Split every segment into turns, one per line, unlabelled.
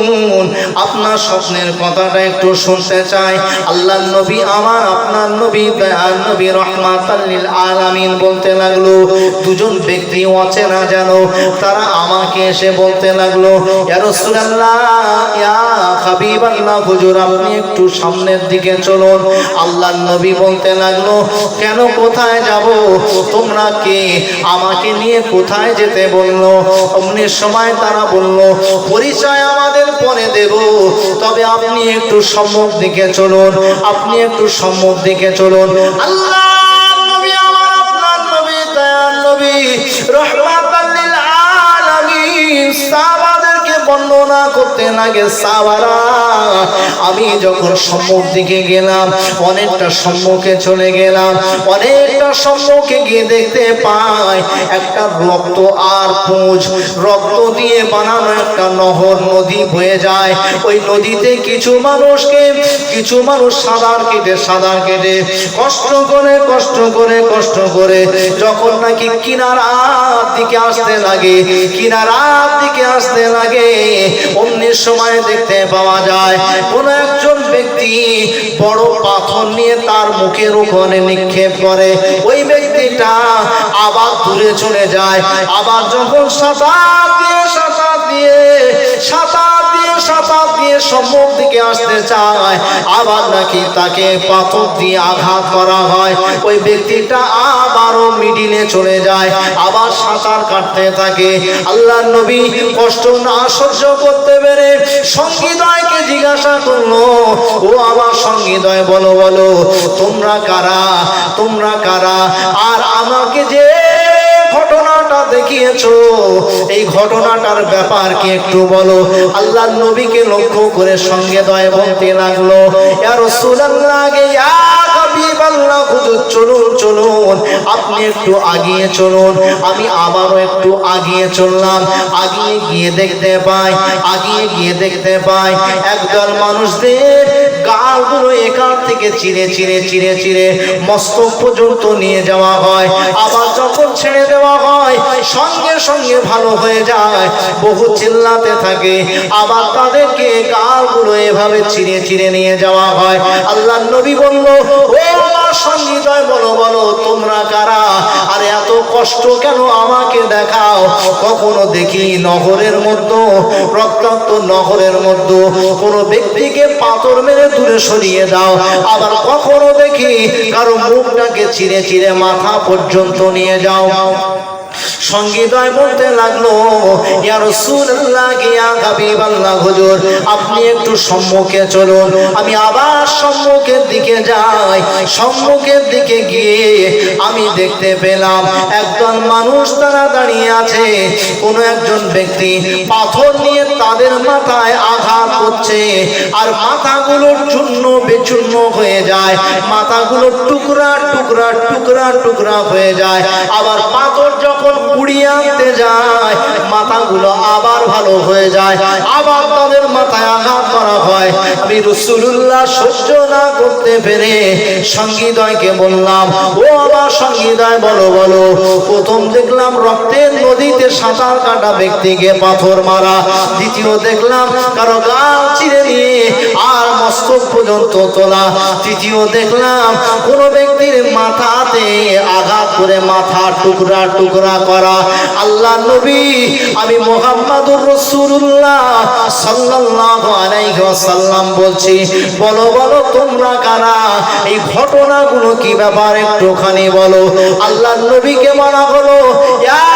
Oh. আপনার স্বপ্নের কথাটা একটু শুনতে চাই। আল্লাহ নবী আমার, আপনার নবী দয়াল নবী রহমাতাল্লিল আলামিন বলতে লাগল, দুজন ব্যক্তি অচেনা যেন, তারা আমাকে এসে বলতে লাগল হাবিবাল্লাহ, হুজুর, আপনি একটু সামনের দিকে চলুন। আল্লাহ নবী বলতে লাগল, কেন কোথায় যাব? তোমরা কে? আমাকে নিয়ে কোথায় যেতে বলল? অমনি সময় তারা বলল, পরিচয় আমাদের পরে দেব। তবে আপনি একটু সম্মুখ দিকে চলুন, আপনি একটু সম্মুখ দিকে চলুন। আল্লাহ আমার আপনার নবী দয়াল নবী বর্ণনা করতে লাগে সাবারা আমি যখন সম্মুখ দিকে গেলাম, অনেকটা সম্মুখে চলে গেলাম, অনেকটা সম্মুখে গিয়ে দেখতে পাই একটা রক্ত আর পুঁজ। রক্ত দিয়ে বানানো একটা নহর নদী বয়ে যায়। ওই নদীতে কিছু মানুষকে, কিছু মানুষ সাঁতার কেটে সাঁতার কেটে, কষ্ট করে কষ্ট করে কষ্ট করে যখন নাকি কিনারার দিকে আসতে লাগে, কিনারার দিকে আসতে লাগে অন্যের সময় দেখতে পাওয়া যায়। কোন একজন ব্যক্তি বড় পাথর নিয়ে তার মুখের ওখানে নিক্ষেপ করে। ওই ব্যক্তিটা আবার দূরে চলে যায়। আবার যখন সাঁতার দিয়ে সম্মুখ দিকে আসতে চায়। আবার নাকি তাকে পাথর দিয়ে আঘাত করা হয়। ওই ব্যক্তিটা আবারও মিডিলে চলে যায়। আবার সাঁতার কাটতে থাকে। আল্লাহ নবী কষ্ট না, সহ্য করতে পেরে সঙ্গীদয়কে জিজ্ঞাসা করল, ও আমার সঙ্গীদয়, বলো বলো, তোমরা কারা? তোমরা কারা? আর আমাকে যে ঘটনাটা দেখিয়েছো। এই ঘটনাটার ব্যাপার কি একটু বলো। আল্লাহ নবীকে লক্ষ্য করে সঙ্গে দয় বলতে লাগল। রাসূলুল্লাহ গে ইয়া হাবিবাল্লাহ চলুন চলুন। আপনি একটু আগিয়ে চলুন। আমি আবারও একটু আগিয়ে চললাম। আগিয়ে গিয়ে দেখতে পাই, আগিয়ে গিয়ে দেখতে পাই। একদল মানুষদের গালগুলো এখান থেকে চিরে চিরে চিরে চিরে মস্তক পর্যন্ত নিয়ে যাওয়া হয়। আবার যখন ছেড়ে দেওয়া হয়, সঙ্গে সঙ্গে ভালো হয়ে যায়, বহু চিল্লাতে থাকে। আবার তাদেরকে গালগুলো এভাবে চিরে চিরে নিয়ে যাওয়া হয়। আল্লাহ নবী বলল, ও সঙ্গীতয় বলো বলো, তোমরা কারা? আর এত কষ্ট কেন আমাকে দেখাও? কখনো দেখি নহরের মধ্যে, রক্তাক্ত নগরের মধ্যে। কোনো ব্যক্তিকে পাথর মেরে দূরে সরিয়ে দাও। আবার কখনো দেখি কারও মুখটাকে চিরে চিরে মাথা পর্যন্ত নিয়ে যাও। সঙ্গীতয় বলতে লাগল আপনি একটু সম্মুখে চলুন। আমি আবার সম্মুখের দিকে যাই, সম্মুখের দিকে গিয়ে আমি দেখতে পেলাম একজন মানুষ তারা দাঁড়িয়ে আছে। কোন একজন ব্যক্তি পাথর নিয়ে তাদের মাথায় আঘাত করছে আর মাথাগুলো চূর্ণ বেচূর্ণ হয়ে যায়। মাথাগুলো টুকরা টুকরা টুকরা টুকরা হয়ে যায়। আবার পাথর যখন কুড়িয়ে আনতে যায়, মাথাগুলো আবার ভালো হয়ে যায়, আবার তাদের মাথায় আঘাত করা হয়। আমি রসুল্লাহ সহ্য না করতে পেরে সঙ্গীদয়কে বললাম, ও আমার সঙ্গীদয়, বলো বলো। প্রথম দেখলাম রক্তের নদীতে সাঁতার কাটা ব্যক্তিকে পাথর মারা। দ্বিতীয় দেখলাম কারও গাল চিরে নিয়ে আর মস্তক পর্যন্ত তোলা। তৃতীয় দেখলাম কোনো ব্যক্তির মাথাতে আঘাত করে মাথা টুকরা টুকরা করা। আল্লাহ নবী, আমি মোহাম্মদুর রসুল্লাহ বলছি, বলো বলো তোমরা কারা? এই ঘটনাগুলো কি ব্যাপার একটুখানি বলো। আল্লাহ নবীকে হলো, ইয়া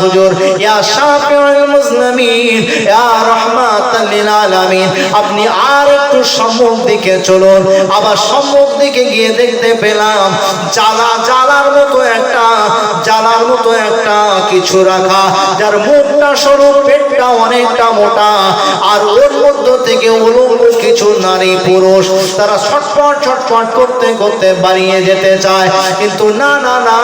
হুজুর, ইয়া শাফিউল ইয়া রাহমাতাল লিল আলামিন। আপনি আর একটু সম্মুখ দিকে চলুন। আবার সম্মুখ দিকে গিয়ে দেখতে পেলাম জ্বালা জ্বালার মতো একটা, জ্বালার মতো একটা কিছু রাখা, যার মুখটা সরু, পেটটা অনেকটা মোটা, আর ওর মধ্য থেকে উলঙ্গ কিছু নারী পুরুষ, তারা ছটপট ছটপট করতে করতে বাড়িয়ে যেতে চায়। কিন্তু না না না,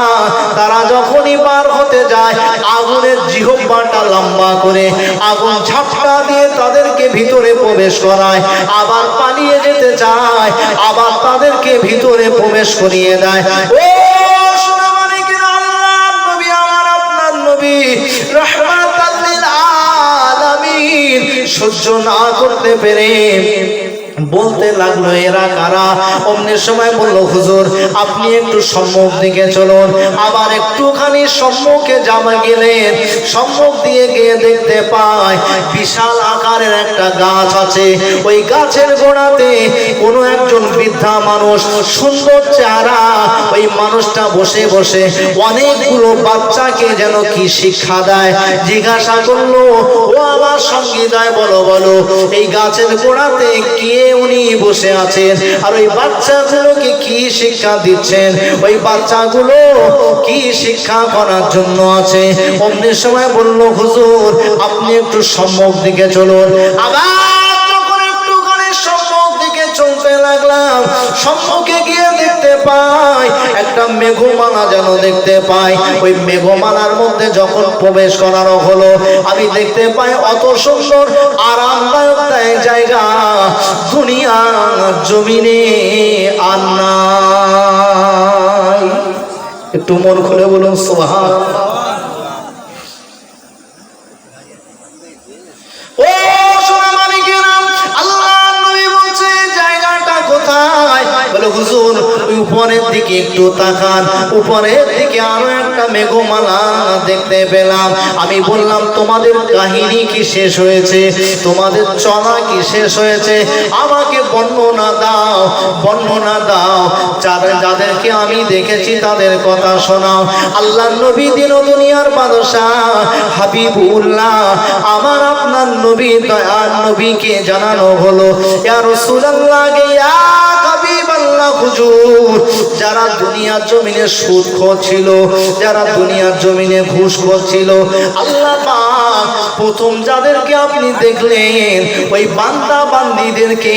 তারা যখনই পার হতে যায়, আগুনের জিহব্বাটা লম্বা করে, আগুন ঝাপটা দিয়ে তাদেরকে ভিতরে প্রবেশ করায়, আবার পালিয়ে যেতে চায়, আবার তাদেরকে ভিতরে প্রবেশ করিয়ে দেয়। ও রহমাতাল্লিল আলামিন সহ্য না করতে পেরে বলতে লাগল, এরা কারা? অমনের সময় বলল, হুজুর, আপনি একটু সম্মুখ দিকে চলুন। আবার একটুখানি সম্মুখে জামা গেলেন সম্মুখ দিয়ে গিয়ে দেখতে পায়, বিশাল আকারের একটা গাছ আছে। ওই গাছের গোড়াতে কোনো একজন বৃদ্ধা মানুষ, সুন্দর চেহারা, ওই মানুষটা বসে বসে অনেকগুলো বাচ্চাকে যেন কি শিক্ষা দেয়। জিজ্ঞাসা করল, ও আমার সঙ্গী দেয় বলো বলো, এই গাছের গোড়াতে কে উনি বসে আছেন। আর ওই বাচ্চাগুলোকে কি শিক্ষা দিচ্ছেন? ওই বাচ্চাগুলো কি শিক্ষা করার জন্য আছে? অমনি সময় বলল, হুজুর, আপনি একটু সম্মুখ দিকে চলুন। আবার সম্মুখে গিয়ে দেখতে পাই, একটা মেঘমালা যেন দেখতে পাই। ওই মেঘমালার মধ্যে যখন প্রবেশ করানো হলো, আমি দেখতে পাই অত সুন্দর, আরামদায়ক দেয় জায়গা, দুনিয়া জমিনে আর নাই। একটু মন খুলে বলুন সোহান ও হুজুর উপরের দিকে একটু তাকান। উপরের দিকে আরও একটা মেঘমালা দেখতে পেলাম। আমি বললাম, তোমাদের কাহিনী কি শেষ হয়েছে? তোমাদের চলা কি শেষ হয়েছে? আমাকে বর্ণনা দাও বর্ণনা দাও। যাদের যাদেরকে আমি দেখেছি তাদের কথা শোনাও। আল্লাহ নবী দিন দুনিয়ার বাদশাহ হাবিবুল্লাহ। আমার আপনার নবী দয়ার নবীকে জানানো হলো। ইয়া রাসূলুল্লাহ ইয়া যারা দুনিয়ার জমিনে সুদ ছিল যারা দুনিয়ার জমিনে ঘুষ ছিল আল্লাহ প্রথম যাদেরকে আপনি দেখলেন, ওই বান্দা বান্দিদেরকে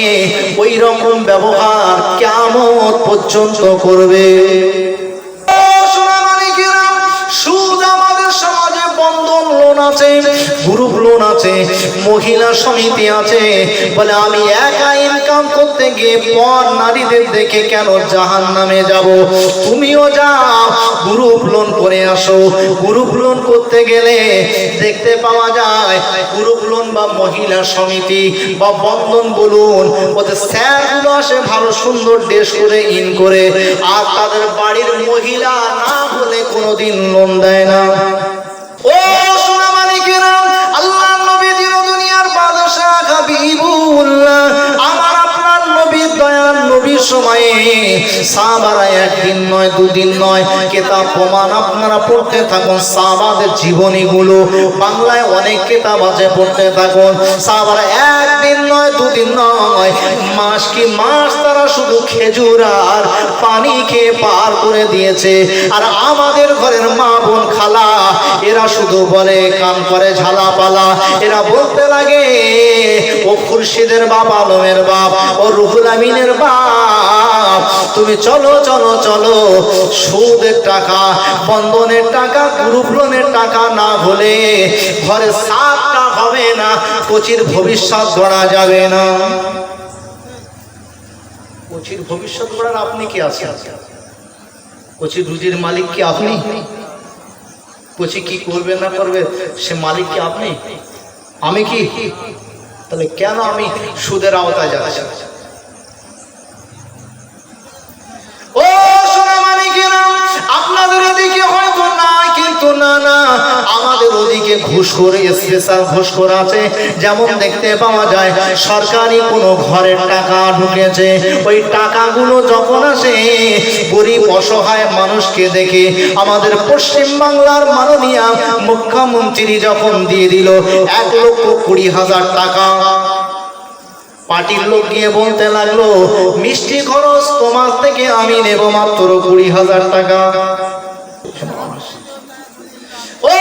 ওই রকম ব্যবহার কেমন পর্যন্ত করবে। আছে গ্রুপ লোন আছে, মহিলা সমিতি আছে। বলে, আমি একা ইনকাম করতে গিয়ে পর নারীদের দেখে কেন জাহান নামে যাব? তুমিও যাও গ্রুপ লোন করে আসো। গ্রুপ লোন করতে গেলে দেখতে পাওয়া যায় গ্রুপ লোন বা মহিলা সমিতি বা বন্ধন বলুন, ওদের স্যারগুলো আসে ভালো সুন্দর ড্রেস করে ইন করে, আর তাদের বাড়ির মহিলা না হলে কোনোদিন লোন দেয় না। ও সময়ে সাহাবারা জীবনীগুলো বাংলায় অনেক কেতাব আছে, পড়তে থাকুন। একদিন নয়, দুদিন নয়, মাস কি তারা শুধু খেজুর আর পানি খেয়ে পার করে দিয়েছে। আর আমাদের ঘরের মা বোন খালা শুধু বলে, কান করে ঝালা পালা এরা বলতে লাগে, ও খুরশিদের বাপ, আলমের বাপ, ও রুহুল আমিনের বাপ। তুমি চলো চলো চলো, সুদের টাকা, বন্ধনের টাকা, গ্রুপ লোনের টাকা না হলে ঘরে সাতটা হবে না, কচির ভবিষ্যৎ গড়া যাবে না। কচির ভবিষ্যৎ গড়ার আপনি কি আছেন? কচি রুজির মালিক কি আপনি? কচি কি করবে না করবে? সে মালিক কি আপনি? আমি কি? তাহলে কেন আমি সুদের আওতায় যাচ্ছি? ওদিকে ঘুষখোর স্পেশাল ঘুষখোর আছে। যেমন দেখতে পাওয়া যায়, সরকারি কোনো ঘরের টাকা ঢুকেছে। ওই টাকাগুলো যখন আসে, গরিব অসহায় মানুষকে দেখে আমাদের পশ্চিম বাংলার মাননীয় মুখ্যমন্ত্রী যখন দিয়ে দিল, এক লক্ষ কুড়ি হাজার টাকা। পার্টির লোক গিয়ে বলতে লাগল, মিষ্টি খরচ তোমার থেকে আমি নেব মাত্র কুড়ি হাজার টাকা। ও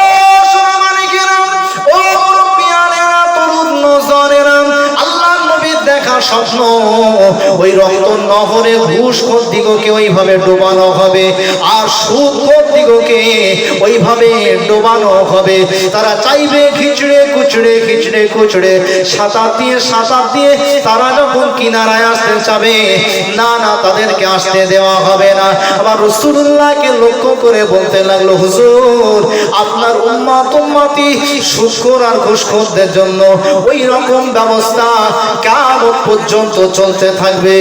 দেখা স্বপ্ন। ওই রক্ত নহরে ঘুষ দিগকে ওইভাবে ডোবানো হবে, আর সুদ দিগকে ওইভাবে ডোবানো হবে। তারা চাইবে খিচড়ে কুচড়ে খিচড়ে কুচড়ে, সাঁতার দিয়ে সাঁতার দিয়ে তারা যখন কিনারায় আসতে চাবে না না, তাদেরকে আসতে দেওয়া হবে না। আবার রসুল্লাহকে লক্ষ্য করে বলতে লাগল, হুজুর, আপনার উম্মা তুম্মাতি সুৎখোর আর ঘুষখোরদের জন্য ওই রকম ব্যবস্থা কেমন পর্যন্ত চলতে থাকবে।